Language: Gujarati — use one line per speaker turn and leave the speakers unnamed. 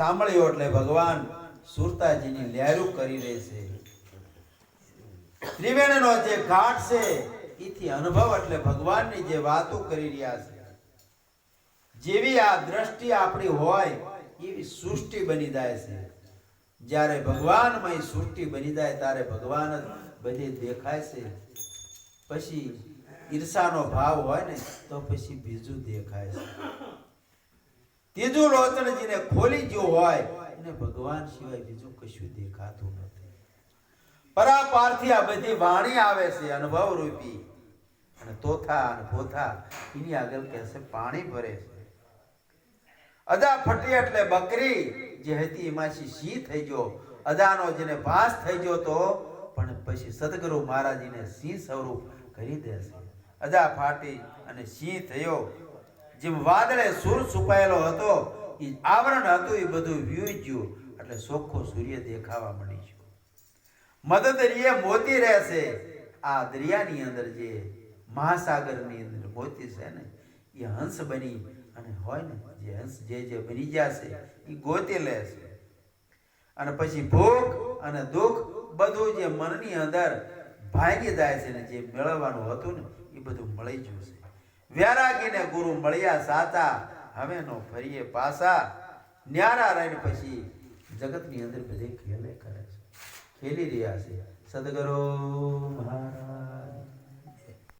સાંભળ્યો એટલે ભગવાન સુરતાજીની લહેરું કરી રહે છે. ત્રિવેણીનો જે ઘાટ છે એથી અનુભવ એટલે ભગવાનની જે વાતો કરી રહ્યા છે. જેવી આ દ્રષ્ટિ આપણી હોય, એવી સૃષ્ટિ બની જાય છે. જ્યારે ભગવાનમય સૃષ્ટિ બની જાય, ત્યારે ભગવાન જ બધે દેખાય છે. પછી ઈર્ષાનો ભાવ હોય ને, તો પછી બીજું દેખાય છે. ત્રીજું લોચનજીને ખોલી ગયું હોય, એને ભગવાન સિવાય બીજું કશું દેખાતું નથી. પરાપારથી આ બધી વાણી આવે છે, અનુભવ રૂપી. અને તોથા અને પોથા એની આગળ કહેશે, પાણી ભરે છે. અદા ફટી એટલે બકરી, જે હતી એમાંથી સી થઈ ગયો? અદાનો જેને ભાસ થઈ ગયો તો, પણ પછી સદગુરુ મહારાજીને સિંહ સ્વરૂપ કરી દેશે. અદા ફાટી અને સિંહ થયો. જેમ વાદળે સૂર છુપાયેલો હતો એ આવરણ હતું એ બધું વ્યુઈ ગયું. એટલે ચોખ્ખો સૂર્ય દેખાવા મળી ગયો. મદદરીએ મોતી રહેશે. આ દરિયાની અંદર જે મહાસાગરની અંદર મોતી છે ને એ હંસ બની અને હોય ને, જે હંસ જે જે બની જશે એ ગોતી લેશે. અને પછી ભૂખ અને દુઃખ બધું જે મનની અંદર ભાગી જાય છે ને, જે મેળવવાનું હતું ને એ બધું મળી છે વ્યારાગીને ગુરુ મળ્યા સાચા. હવે નો ફરીએ પાસા. ન્યારા રહીને પછી જગતની અંદર બધે ખેલે કરે છે. ખેલી રહ્યા છે. સદગરો મહારાજ.